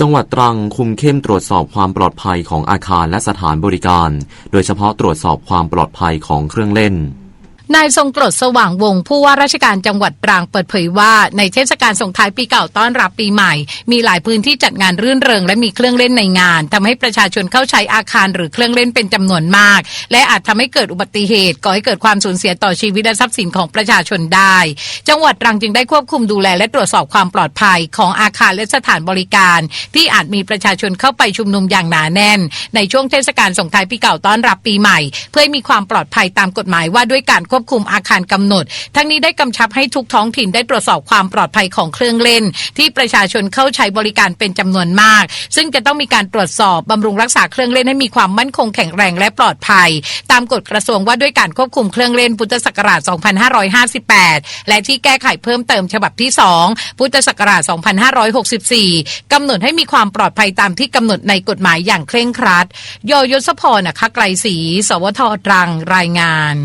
จังหวัดตรังคุมเข้มตรวจสอบความปลอดภัยของอาคารและสถานบริการ โดยเฉพาะตรวจสอบความปลอดภัยของเครื่องเล่น นายทรงกรดสว่างวงผู้ว่าราชการจังหวัดตรังเปิดเผยว่า ในเทศกาลส่งท้ายปีเก่าต้อนรับปีใหม่ มีหลายพื้นที่จัดงานรื่นเริง และมีเครื่องเล่นในงานทำให้ประชาชนเข้าใช้อาคารหรือเครื่องเล่นเป็นจำนวนมาก และอาจทำให้เกิดอุบัติเหตุก่อให้เกิดความสูญเสียต่อชีวิตและทรัพย์สินของประชาชนได้ จังหวัดตรังจึงได้ควบคุมดูแลและตรวจสอบความปลอดภัยของอาคารและสถานบริการ ที่อาจมีประชาชนเข้าไปชุมนุมอย่างหนาแน่น ในช่วงเทศกาลส่งท้ายปีเก่าต้อนรับปีใหม่ เพื่อให้มีความปลอดภัยตามกฎหมายว่าด้วยการควควบคุมอาคารกำหนด ทั้งนี้ได้กำชับให้ทุกท้องถิ่นได้ตรวจสอบความปลอดภัยของเครื่องเล่น ที่ประชาชนเข้าใช้บริการเป็นจำนวนมาก ซึ่งจะต้องมีการตรวจสอบบำรุงรักษาเครื่องเล่นให้มีความมั่นคงแข็งแรงและปลอดภัย ตามกฎกระทรวงว่าด้วยการควบคุมเครื่องเล่นพุทธศักราช 2558 และที่แก้ไขเพิ่มเติมฉบับที่ 2 พุทธศักราช 2564 กำหนดให้มีความปลอดภัยตามที่กำหนดในกฎหมายอย่างเคร่งครัดโยยศพรนะคะไกลศรี สวทตรัง รายงาน